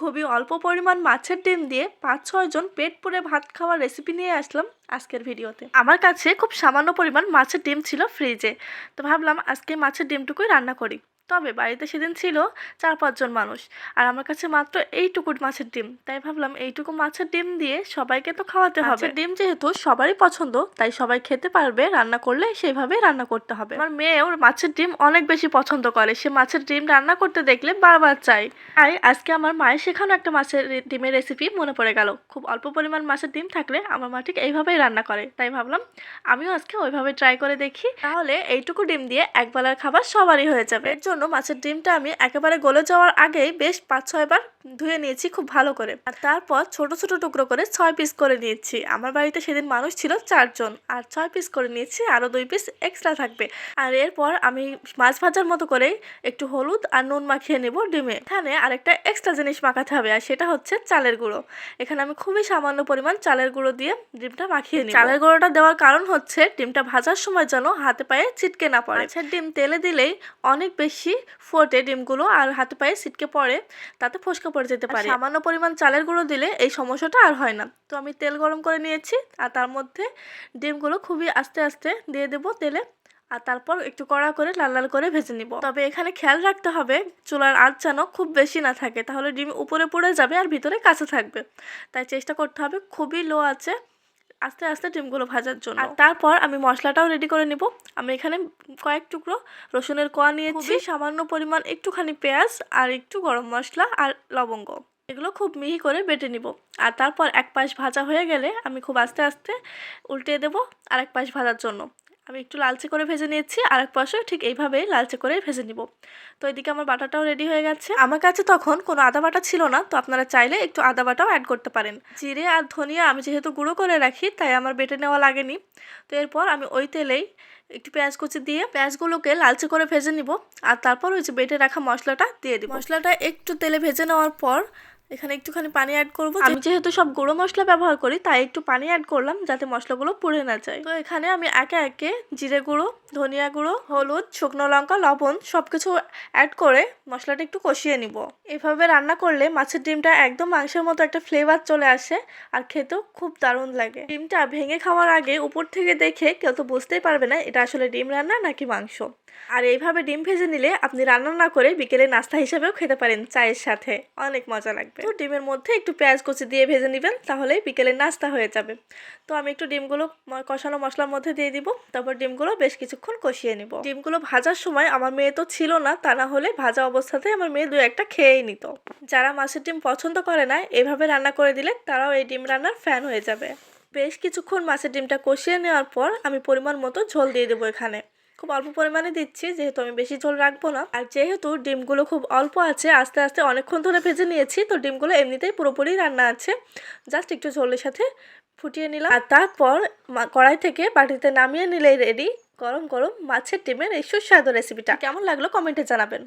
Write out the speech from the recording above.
খুবই অল্প পরিমাণ মাছের ডিম দিয়ে পাঁচ ছয় জন পেট পুরে ভাত খাওয়ার রেসিপি নিয়ে আসলাম আজকের ভিডিওতে। আমার কাছে খুব সামান্য পরিমাণ মাছের ডিম ছিল ফ্রিজে তো ভাবলাম আজকে মাছের ডিমটুকুই রান্না করি। তবে বাড়িতে সেদিন ছিল চার পাঁচজন মানুষ। আর আমার কাছে মাত্র এইটুকু মাছের ডিম। তাই ভাবলাম এইটুকু মাছের ডিম দিয়ে সবাইকে তো খাওয়াতে হবে। ডিম যেহেতু সবারই পছন্দ তাই সবাই খেতে পারবে রান্না করলে সেইভাবেই রান্না করতে হবে। আমার মেয়েও মাছের ডিম অনেক বেশি পছন্দ করে। সে মাছের ডিম রান্না করতে দেখলে বারবার চাই তাই আজকে আমার মায়ের শেখানো একটা মাছের ডিমের রেসিপি মনে পড়ে গেল। খুব অল্প পরিমাণ মাছের ডিম থাকলে আমার মা ঠিক এইভাবেই রান্না করে। তাই ভাবলাম আমিও আজকে ওইভাবে ট্রাই করে দেখি। তাহলে এইটুকু ডিম দিয়ে একবেলার খাবার সবারই হয়ে যাবে। এর জন্য মাছের ডিমটা আমি একেবারে গলে যাওয়ার আগেই বেশ পাঁচ ছয়বার ধুয়ে নিয়েছি খুব ভালো করে। আর তারপর ছোট ছোট টুকরো করে ছয় পিস করে নিয়েছি। আমার বাড়িতে সেদিন মানুষ ছিল চারজন। আর ছয় পিস করে নিয়েছি আরও দুই পিস এক্সট্রা থাকবে। আর এরপর আমি মাছ ভাজার মতো করে একটু হলুদ আর নুন মাখিয়ে নেব ডিমে। এখানে আরেকটা এক্সট্রা জিনিস মাখাতে হবে, আর সেটা হচ্ছে চালের গুঁড়ো। এখানে আমি খুবই সামান্য পরিমাণ চালের গুঁড়ো দিয়ে ডিমটা মাখিয়ে নিই চালের গুঁড়োটা দেওয়ার কারণ হচ্ছে ডিমটা ভাজার সময় যেন হাতে পায়ে ছিটকে না পড়ে। আচ্ছা ডিম তেলে দিলেই অনেক বেশি ফোটে ডিমগুলো, আর হাতে পায়ে ছিটকে পড়ে। তাতে ফসকা পড়ে যেতে পারে। সামান্য পরিমাণ চালের গুঁড়ো দিলে এই সমস্যাটা আর হয় না। তো আমি তেল গরম করে নিয়েছি আর তার মধ্যে ডিমগুলো খুবই আস্তে আস্তে দিয়ে দেবো তেলে আর তারপর একটু কড়া করে লাল লাল করে ভেজে নিব। তবে এখানে খেয়াল রাখতে হবে চুলার আঁচ যেন খুব বেশি না থাকে তাহলে ডিম উপরে পড়ে যাবে আর ভিতরে কাঁচা থাকবে। তাই চেষ্টা করতে হবে খুবই লো আছে আস্তে আস্তে ডিমগুলো ভাজার জন্য। আর তারপর আমি মশলাটাও রেডি করে নিব। আমি এখানে কয়েক টুকরো রসুনের কোয়া নিয়েছি। সামান্য পরিমাণ একটুখানি পেঁয়াজ আর একটু গরম মশলা আর লবঙ্গ। এগুলো খুব মিহি করে বেটে নিব। আর তারপর এক পাশ ভাজা হয়ে গেলে আমি খুব আস্তে আস্তে উল্টে দেব আর এক পাশ ভাজার জন্য। আমি একটু লালচে করে ভেজে নিয়েছি আর এক পাশেও ঠিক এইভাবেই লালচে করে ভেজে নিব। তো এদিকে আমার বাটাটাও রেডি হয়ে গেছে। আমার কাছে তখন কোনো আদা বাটা ছিল না, তো আপনারা চাইলে একটু আদা বাটাও অ্যাড করতে পারেন। জিরে আর ধনিয়া আমি যেহেতু গুঁড়ো করে রাখি, তাই আমার বেটে নেওয়া লাগেনি। তো এরপর আমি ওই তেলেই একটু পেঁয়াজ কুচি দিয়ে পেঁয়াজগুলোকে লালচে করে ভেজে নিব। আর তারপর ওই যে বেটে রাখা মশলাটা দিয়ে দিব। মশলাটা একটু তেলে ভেজে নেওয়ার পর এখানে একটুখানি পানি অ্যাড করব আমি যেহেতু সব গুঁড়ো মশলা ব্যবহার করি তাই একটু পানি অ্যাড করলাম যাতে মশলাগুলো পুড়ে না যায়। তো এখানে আমি একে একে জিরে গুঁড়ো ধনিয়া গুঁড়ো হলুদ শুকনো লঙ্কা লবণ সব কিছু অ্যাড করে মশলাটা একটু কষিয়ে নিব। এভাবে রান্না করলে মাছের ডিমটা একদম মাংসের মতো একটা ফ্লেভার চলে আসে আর খেতেও খুব দারুণ লাগে। ডিমটা ভেঙে খাওয়ার আগে উপর থেকে দেখে কেউ তো বুঝতেই পারবে না এটা আসলে ডিম রান্না নাকি মাংস। আর এইভাবে ডিম ভেজে নিলে আপনি রান্না না করে বিকেলে নাস্তা হিসেবেও খেতে পারেন চায়ের সাথে। অনেক মজা লাগবে। তো ডিমের মধ্যে একটু পেঁয়াজ কুচি দিয়ে ভেজে নেবেন তাহলে বিকেলে নাস্তা হয়ে যাবে। তো আমি একটু ডিমগুলো কষানো মশলার মধ্যে দিয়ে দিব, তারপর ডিমগুলো বেশ কিছুক্ষণ কষিয়ে নিব। ডিমগুলো ভাজার সময় আমার মেয়ে তো ছিল না, তা না হলে ভাজা অবস্থাতে আমার মেয়ে দু একটা খেয়েই নিত। যারা মাছের ডিম পছন্দ করে না, এভাবে রান্না করে দিলে তারাও এই ডিম রান্নার ফ্যান হয়ে যাবে। বেশ কিছুক্ষণ মাছের ডিমটা কষিয়ে নেওয়ার পর আমি পরিমাণ মতো ঝোল দিয়ে দেবো এখানে। খুব অল্প পরিমাণে দিচ্ছি, যেহেতু আমি বেশি ঝোল রাখব না। আর যেহেতু ডিমগুলো খুব অল্প আছে, আস্তে আস্তে অনেকক্ষণ ধরে ভেজে নিয়েছি, তো ডিমগুলো এমনিতেই পুরোপুরি রান্না আছে। জাস্ট একটু ঝোলের সাথে ফুটিয়ে নিলাম। আর তারপর কড়াই থেকে বাটিতে নামিয়ে নিলেই রেডি গরম গরম মাছের ডিমের এই সুস্বাদু রেসিপিটা কেমন লাগল কমেন্টে জানাবেন।